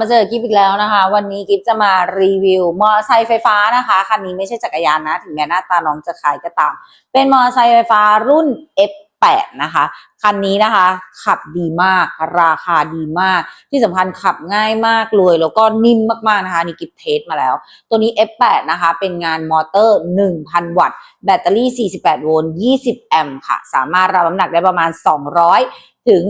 มาเจอกิฟอีกแล้วนะคะ วันนี้กิฟจะมารีวิวมอเตอร์ไซค์ไฟฟ้านะคะคันนี้ไม่ใช่จักรยานนะ ถึงแม้หน้าตาน้องจะคล้ายก็ตาม เป็นมอเตอร์ไซค์ไฟฟ้ารุ่น F 8 นะคะ คันนี้นะคะ ขับดีมาก ราคาดีมาก ที่สำคัญขับง่ายมากเลย แล้วก็นิ่มมากๆนะคะนี่กิฟเทสมาแล้ว ตัวนี้ F8 นะคะ เป็นงานมอเตอร์ 1,000 วัตต์ แบตเตอรี่ 48 โวลต์ 20 แอมป์ค่ะ สามารถรับน้ำหนักได้ประมาณ 200ถึง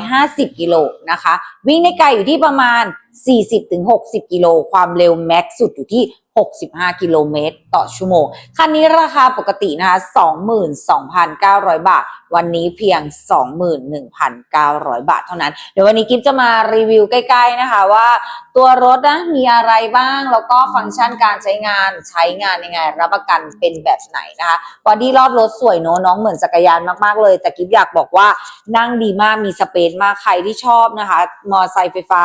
250 กิโลนะคะ วิ่งในไกลอยู่ที่ประมาณ 40ถึง60 กิโล ความเร็วแม็กซ์สุดอยู่ที่ 65 กิโลเมตรต่อชั่วโมง คันนี้ราคาปกตินะคะ 22,900 บาท วันนี้เพียง 21,900 บาทเท่านั้น เดี๋ยววันนี้กิฟจะมารีวิวใกล้ ๆ นะคะว่าตัวรถนะมีอะไรบ้าง แล้วก็ฟังก์ชันการใช้งานใช้งานยังไง รับประกันเป็นแบบไหนนะคะบอดี้รอบรถสวยเนอะน้องเหมือนจักรยานมากๆเลย แต่กิฟอยากบอกว่านั่งดีมากมีสเปซมากใครที่ชอบนะคะมอเตอร์ไซค์ไฟฟ้า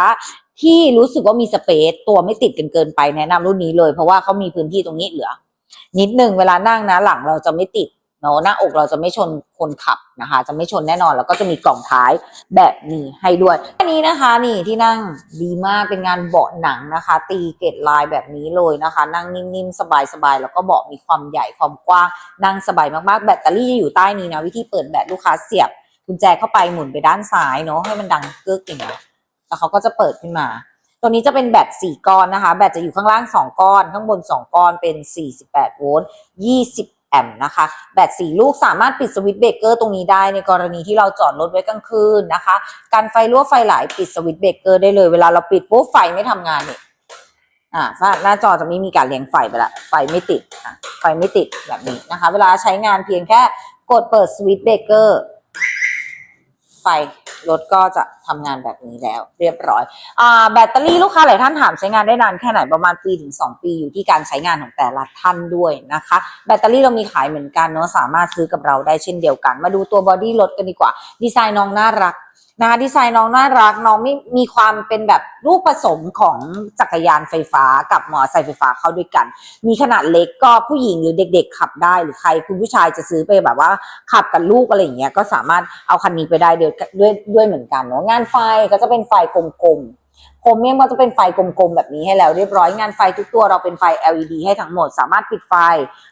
ที่รู้สึกว่ามีสเปซตัวไม่ติดกันเกินไปแนะนำรุ่นนี้เลย เพราะว่าเขามีพื้นที่ตรงนี้เหลือ นิดหนึ่งเวลานั่งนะหลังเราจะไม่ติดเนาะหน้าอกเราจะไม่ชนคนขับนะคะ จะไม่ชนแน่นอน แล้วก็จะมีกล่องท้ายแบบนี้ให้ด้วยอันนี้นะคะ นี่ที่นั่งดีมากเป็นงานเบาะหนังนะคะ ตีเกตลายแบบนี้เลยนะคะ นั่งนิ่มๆสบายๆแล้วก็เบาะมีความใหญ่ความกว้างนั่งสบายมากๆ แบตเตอรี่อยู่ใต้นี้นะวิธีเปิดแบตลูกค้าเสียบกุญแจเข้าไปหมุนไปด้านซ้ายเนาะให้มันดังกึกอย่างเงี้ย แล้วเขาก็จะเปิดขึ้นมา ตัวนี้จะเป็นแบต4ก้อนนะคะ แบตจะอยู่ข้างล่าง2ก้อน ข้างบน2ก้อนเป็น48โวลต์20แอมป์นะคะ แบต4ลูกสามารถปิดสวิตช์เบรกเกอร์ตรงนี้ได้ในกรณีที่เราจอดรถไว้กลางคืนนะคะ การไฟรั่วไฟไหลปิดสวิตช์เบรกเกอร์ได้เลย เวลาเราปิดปุ๊บไฟไม่ทำงานเนี่ยอ่าหน้าจอจะไม่มีการเลี้ยงไฟไปละ ไฟไม่ติดอะไฟไม่ติดแบบนี้นะคะ เวลาใช้งานเพียงแค่กดเปิดสวิตช์เบรกเกอร์ ไฟรถก็จะทำงานแบบนี้แล้ว เรียบร้อยอ่าแบตเตอรี่ลูกค้าหลายท่านถามใช้งานได้นานแค่ไหนประมาณปีถึง 2 ปีอยู่ที่การใช้งานของแต่ละท่านด้วยนะคะ แบตเตอรี่เรามีขายเหมือนกันเนาะสามารถซื้อกับเราได้เช่นเดียวกัน มาดูตัวบอดี้รถกันดีกว่า ดีไซน์น้องน่ารัก นะคะดีไซน์น้องน่ารักน้องไม่มีความเป็นแบบลูกผสมของจักรยานไฟฟ้ากับมอไซค์ไฟฟ้าเข้าด้วยกัน มีขนาดเล็กก็ผู้หญิงหรือเด็ก ๆ ขับได้หรือใครคุณผู้ชายจะซื้อไปแบบว่าขับกับลูกอะไรอย่างเงี้ยก็สามารถเอาคันนี้ไปได้ด้วยด้วยด้วยเหมือนกันเนาะงานไฟก็จะเป็นไฟกลมๆโครเมียมก็จะเป็นไฟกลมๆ แบบนี้ให้แล้วเรียบร้อยงานไฟทุกตัวเราเป็นไฟ LED ให้ทั้งหมด สามารถปิดไฟ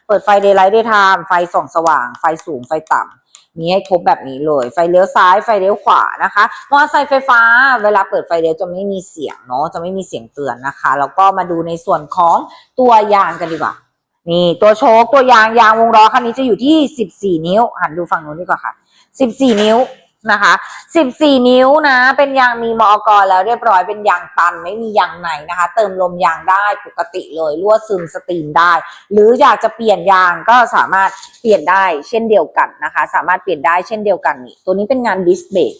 เปิดไฟ daylight daytime ไฟส่องสว่าง ไฟสูงไฟต่ำ มีให้ครบแบบนี้เลย ไฟเลี้ยวซ้ายไฟเลี้ยวขวานะคะมอเตอร์ไซค์ไฟฟ้า เวลาเปิดไฟเลี้ยวจะไม่มีเสียงเนาะจะไม่มีเสียงเตือนนะคะ แล้วก็มาดูในส่วนของตัวยางกันดีกว่านี่ตัวโชคตัวยางยางวงล้อคันนี้จะอยู่ที่ 14 นิ้วหันดูฝั่งนู้นดีกว่าค่ะ 14 นิ้ว นะคะ 14 นิ้วนะ เป็นยางมีมอกแล้วเรียบร้อยเป็นยางตันไม่มียางในนะคะ เติมลมยางได้ปกติเลยรั่วซึมสตรีมได้ หรืออยากจะเปลี่ยนยางก็สามารถเปลี่ยนได้เช่นเดียวกันนะคะ สามารถเปลี่ยนได้เช่นเดียวกันนี่ตัวนี้เป็นงานดิสเบรก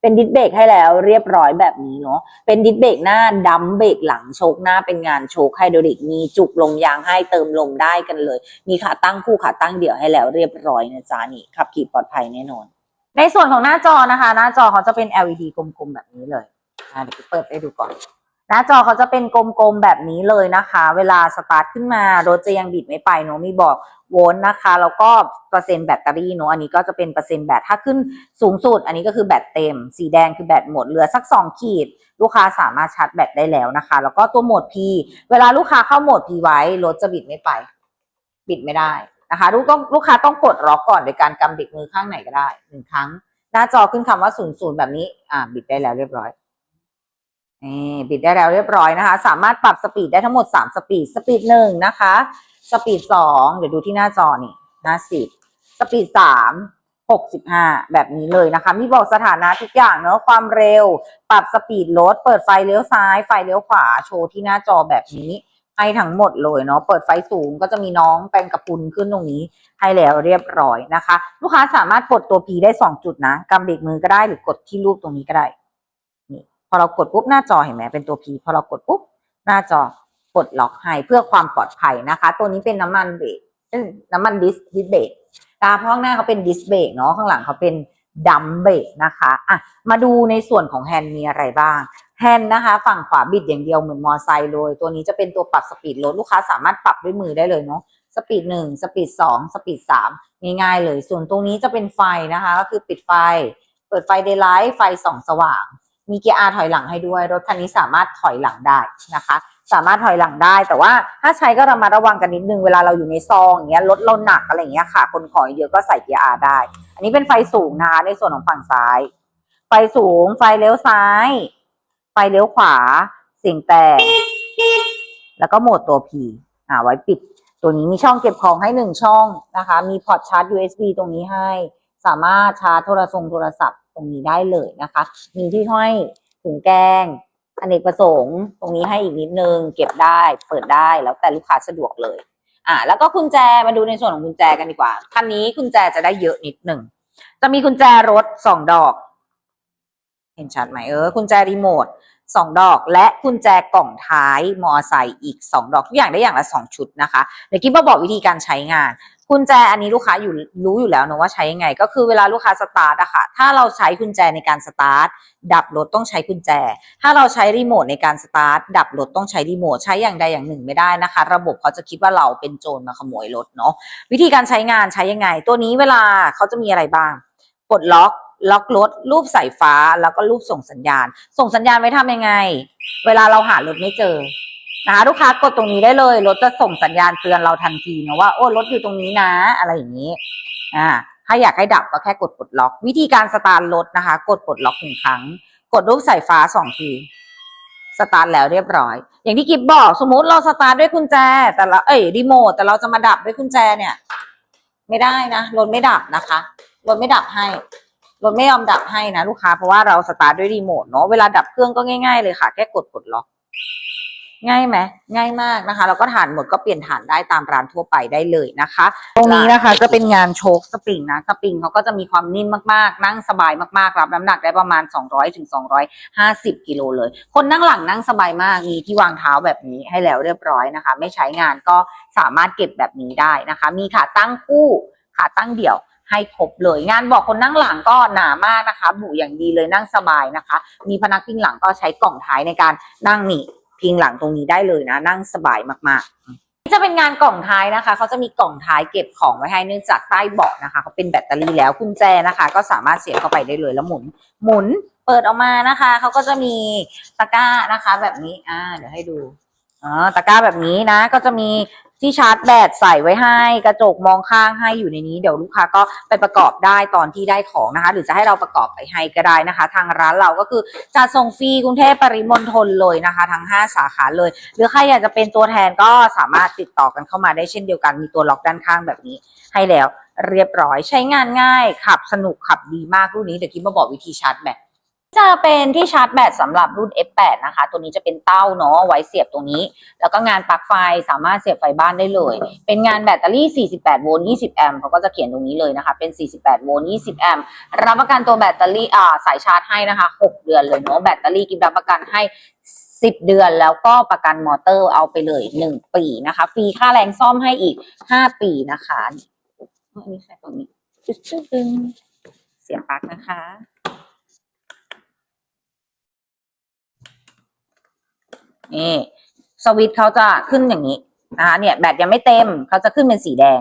เป็นดิสเบรกให้แล้วเรียบร้อยแบบนี้เนาะเป็นดิสเบรกหน้าดัมเบรกหลังโชคหน้าเป็นงานโชคไฮดรอลิกมีจุกลมยางให้เติมลมได้กันเลย มีขาตั้งคู่ขาตั้งเดี่ยวให้แล้วเรียบร้อยนะจ๊ะนี่ขับขี่ปลอดภัยแน่นอน ในส่วนของหน้าจอนะคะ หน้าจอเขาจะเป็น LED กลมๆแบบนี้เลยอะเดี๋ยวเปิดให้ดูก่อน หน้าจอเขาจะเป็นกลมๆแบบนี้เลยนะคะ เวลาสตาร์ทขึ้นมารถจะยังบิดไม่ไปเนอะมีบอกโวลต์นะคะ แล้วก็เปอร์เซ็นต์แบตเตอรี่เนอะอันนี้ก็จะเป็นเปอร์เซ็นต์แบตถ้าขึ้นสูงสุด อันนี้ก็คือแบตเต็ม สีแดงคือแบตหมดเหลือสัก 2 ขีด ลูกค้าสามารถชาร์จแบตได้แล้วนะคะ แล้วก็ตัวโหมด P เวลาลูกค้าเข้าโหมด P ไว้รถจะบิดไม่ไป บิดไม่ได้ นะคะลูกต้องลูกค้าต้องกดล็อกก่อนโดยการกำบรกมือข้างไหนก็ได้หนึ่งครั้ง หน้าจอขึ้นคำว่าศูนย์ศูนย์แบบนี้อ่าบิดได้แล้วเรียบร้อยนี่บิดได้แล้วเรียบร้อยนะคะ สามารถปรับสปีดได้ทั้งหมดสามสปีดสปีดหนึ่งนะคะ สปีดสองเดี๋ยวดูที่หน้าจอนี่หน้าสิบสปีดสามหกสิบห้าแบบนี้เลยนะคะ มีบอกสถานะทุกอย่างเนอะความเร็ว ปรับสปีดรถเปิดไฟเลี้ยวซ้าย ไฟเลี้ยวขวาโชว์ที่หน้าจอแบบนี้ ให้ทั้งหมดเลยเนาะเปิดไฟสูงก็จะมีน้องแปลงกระพุนขึ้นตรงนี้ ให้แล้วเรียบร้อยนะคะ ลูกค้าสามารถกดตัว P ได้ 2 จุดนะกำเบรกมือก็ได้หรือกดที่รูปตรงนี้ก็ได้นี่พอเรากดปุ๊บหน้าจอเห็นไหมเป็นตัว P พอเรากดปุ๊บหน้าจอกดล็อกให้เพื่อความปลอดภัยนะคะ ตัวนี้เป็นน้ำมันเบรกเอ้ยน้ำมันดิสดิสเบรกตาเพราะข้างหน้าเขาเป็นดิสเบรกเนาะข้างหลังเขาเป็น ดัมเบรกนะคะอะมาดูในส่วนของแฮนด์มีอะไรบ้าง แฮนด์นะคะ ฝั่งขวาบิดอย่างเดียวเหมือนมอไซค์เลย ตัวนี้จะเป็นตัวปรับสปีดรถลูกค้าสามารถปรับด้วยมือได้เลยเนาะสปีดหนึ่งสปีดสองสปีดสามง่ายๆเลย ส่วนตรงนี้จะเป็นไฟนะคะ ก็คือปิดไฟ เปิดไฟเดย์ไลท์ไฟส่องสว่าง มีเกียร์ R ถอยหลังให้ด้วย รถคันนี้สามารถถอยหลังได้นะคะ สามารถถอยหลังได้ แต่ว่าถ้าใช้ก็ระมัดระวังกันนิดนึงเวลาเราอยู่ในซองอย่างเงี้ยรถเราหนักอะไรอย่างเงี้ยค่ะ คนขอเยอะก็ใส่เกียร์ R ได้ อันนี้เป็นไฟสูงนะคะในส่วนของฝั่งซ้าย ไฟสูง ไฟเลี้ยวซ้าย ไฟเลี้ยวขวาสียงแต่แล้วก็โหมดตัว P อ่าไว้ปิด ตัวนี้มีช่องเก็บของให้หนึ่งช่องนะคะ มีพอร์ตชาร์จ USB ตรงนี้ให้ สามารถชาร์จโทรศัพท์โทรศัพท์ตรงนี้ได้เลยนะคะ มีที่ห้อยถุงแกง อเนกประสงค์ตรงนี้ให้อีกนิดนึง เก็บได้เปิดได้แล้วแต่ลูกค้าสะดวกเลย อ่า แล้วก็กุญแจมาดูในส่วนของกุญแจกันดีกว่าคันนี้กุญแจจะได้เยอะนิดหนึ่งจะมีกุญแจรถสองดอก เห็นชัดไหมเออกุญแจรีโมทสองดอก และกุญแจกล่องท้ายมอไซค์อีกสองดอกทุกอย่างได้อย่างละสองชุดนะคะเดี๋ยวกิ๊บมาบอกวิธีการใช้งาน กุญแจอันนี้ลูกค้าอยู่รู้อยู่แล้วนะว่าใช้ยังไง ก็คือเวลาลูกค้าสตาร์ทอะค่ะ ถ้าเราใช้กุญแจในการสตาร์ทดับรถต้องใช้กุญแจ ถ้าเราใช้รีโมทในการสตาร์ทดับรถต้องใช้รีโมทใช้อย่างใดอย่างหนึ่งไม่ได้นะคะ ระบบเขาจะคิดว่าเราเป็นโจรมาขโมยรถเนาะวิธีการใช้งานใช้ยังไง ตัวนี้เวลาเขาจะมีอะไรบ้างปลดล็อกล็อกรถรูปสายฟ้าแล้วก็รูปส่งสัญญาณ ส่งสัญญาณไว้ทำยังไง เวลาเราหารถไม่เจอ นะคะลูกค้ากดตรงนี้ได้เลยรถจะส่งสัญญาณเตือนเราทันทีนะว่าโอ้รถอยู่ตรงนี้นะ อะไรอย่างนี้อ่าถ้าอยากให้ดับก็แค่กดปลดล็อก วิธีการสตาร์ทรถนะคะ กดปลดล็อกหนึ่งครั้ง กดรูปสายฟ้าสองทีสตาร์ทแล้วเรียบร้อย อย่างที่กิฟบอกสมมุติเราสตาร์ทด้วยกุญแจ แต่ละเอ้ยรีโมทแต่เราจะมาดับด้วยกุญแจเนี่ย ไม่ได้นะรถไม่ดับนะคะรถไม่ดับให้รถไม่ยอมดับให้นะลูกค้าเพราะว่าเราสตาร์ทด้วยรีโมทเนาะเวลาดับเครื่องก็ง่ายๆเลยค่ะ แค่กดปลดล็อก ง่ายไหมง่ายมากนะคะ แล้วก็ฐานหมดก็เปลี่ยนฐานได้ตามร้านทั่วไปได้เลยนะคะ ตรงนี้นะคะจะเป็นงานโชคสปริงนะสปริงเขาก็จะมีความนิ่มมากๆ นั่งสบายมากๆรับน้ำหนักได้ประมาณ 200ถึง250 กิโลเลย คนนั่งหลังนั่งสบายมากมีที่วางเท้าแบบนี้ให้แล้วเรียบร้อยนะคะ ไม่ใช้งานก็สามารถเก็บแบบนี้ได้นะคะ มีขาตั้งคู่ขาตั้งเดี่ยวให้ครบเลยงานบอกคนนั่งหลังก็หนามากนะคะบุอย่างดีเลยนั่งสบายนะคะ มีพนักพิงหลังก็ใช้กล่องท้ายในการนั่งนี่ พิงหลังตรงนี้ได้เลยนะ นั่งสบายมากๆจะเป็นงานกล่องท้ายนะคะ เขาจะมีกล่องท้ายเก็บของไว้ให้เนื่องจากใต้เบาะนะคะเขาเป็นแบตเตอรี่แล้วกุญแจนะคะ ก็สามารถเสียบเข้าไปได้เลยแล้วหมุนหมุนเปิดออกมานะคะเขาก็จะมีตะกร้านะคะ แบบนี้อ่าเดี๋ยวให้ดูอ๋อตะกร้าแบบนี้นะ ก็จะมี ที่ชาร์จแบตใส่ไว้ให้กระจกมองข้างให้อยู่ในนี้เดี๋ยวลูกค้าก็ไปประกอบได้ตอนที่ได้ของนะคะ หรือจะให้เราประกอบไปให้ก็ได้นะคะ ทางร้านเราก็คือจะส่งฟรีกรุงเทพปริมณฑลเลยนะคะ ทั้ง 5 สาขาเลย หรือใครอยากจะเป็นตัวแทนก็สามารถติดต่อกันเข้ามาได้เช่นเดียวกันมีตัวล็อกด้านข้างแบบนี้ ให้แล้วเรียบร้อยใช้งานง่าย ขับสนุกขับดีมากรุ่นนี้เดี๋ยวคิดมาบอกวิธีชาร์จแบต จะเป็นที่ชาร์จแบตสำหรับรุ่น F8 นะคะ ตัวนี้จะเป็นเต้าเนาะไว้เสียบตรงนี้ แล้วก็งานปลั๊กไฟสามารถเสียบไฟบ้านได้เลย เป็นงานแบตเตอรี่ 48 โวลต์ 20 แอมป์เขาก็จะเขียนตรงนี้เลยนะคะ เป็น 48 โวลต์ 20 แอมป์รับประกันตัวแบตเตอรี่อ่าสายชาร์จให้นะคะ 6 เดือนเลยเนาะแบตเตอรี่กิฟรับประกันให้10เดือนแล้วก็ประกันมอเตอร์เอาไปเลย1ปีนะคะ ฟรีค่าแรงซ่อมให้อีก5ปีนะคะอันนี้ใส่ตรงนี้ตึ้งเสียบปลั๊กนะคะ นี่สวิตเขาจะขึ้นอย่างนี้นะคะเนี่ยแบตยังไม่เต็มเขาจะขึ้นเป็นสีแดง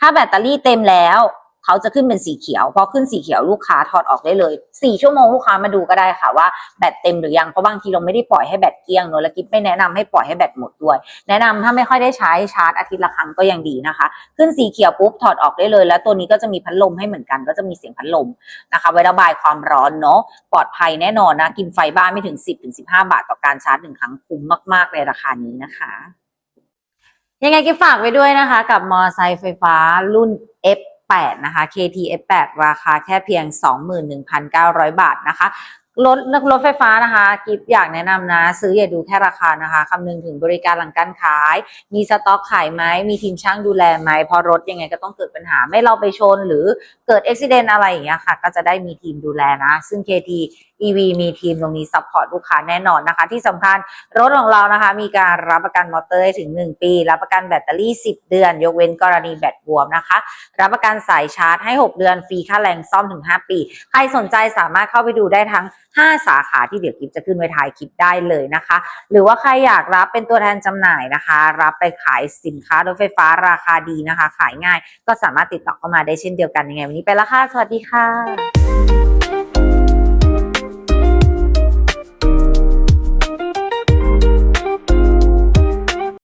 ถ้าแบตเตอรี่เต็มแล้ว เขาจะขึ้นเป็นสีเขียวพอขึ้นสีเขียวลูกค้าถอดออกได้เลยสี่ชั่วโมงลูกค้ามาดูก็ได้ค่ะว่าแบตเต็มหรือยังเพราะบางทีเราไม่ได้ปล่อยให้แบตเกลี้ยงเนอะแล้วกิ๊บไม่แนะนำให้ปล่อยให้แบตหมดด้วย แนะนำถ้าไม่ค่อยได้ใช้ชาร์จอาทิตย์ละครั้งก็ยังดีนะคะ ขึ้นสีเขียวปุ๊บถอดออกได้เลย แล้วตัวนี้ก็จะมีพัดลมให้เหมือนกันก็จะมีเสียงพัดลมนะคะไว้ระบายความร้อนเนาะปลอดภัยแน่นอนนะกินไฟบ้านไม่ถึง 10ถึง15 บาทต่อการชาร์จหนึ่งครั้งคุ้มมากๆในราคานี้นะคะยังไงก็ฝากไว้ด้วยนะคะ กับมอไซค์ไฟฟ้ารุ่น 8 นะคะ KT F8 ราคาแค่เพียง 21,900 บาทนะคะ รถรถไฟฟ้านะคะกิฟอยากแนะนำนะ ซื้ออย่าดูแค่ราคานะคะคำนึงถึงบริการหลังการขาย มีสต็อกขายไหมมีทีมช่างดูแลไหมพอรถยังไงก็ต้องเกิดปัญหา ไม่เราไปชนหรือเกิดอุบิเหตุอะไรอย่างเงี้ยค่ะ ก็จะได้มีทีมดูแลนะ ซึ่ง KT EV มีทีมตรงนี้ซัพพอร์ตลูกค้าแน่นอนนะคะ ที่สำคัญรถของเรานะคะ มีการรับประกันมอเตอร์ให้ถึง 1 ปี รับประกันแบตเตอรี่ 10 เดือน ยกเว้นกรณีแบตบวมนะคะ รับประกันสายชาร์จให้ 6 เดือนฟรีค่าแรงซ่อมถึง 5 ปี ใครสนใจสามารถเข้าไปดูได้ทั้ง 5 สาขาที่เดี๋ยวคลิปจะขึ้นไว้ท้ายคลิปได้เลยนะคะ หรือว่าใครอยากรับเป็นตัวแทนจำหน่ายนะคะ รับไปขายสินค้ารถไฟฟ้าราคาดีนะคะ ขายง่ายก็สามารถติดต่อเข้ามาได้เช่นเดียวกันยังไงวันนี้ไปละค่ะ สวัสดีค่ะ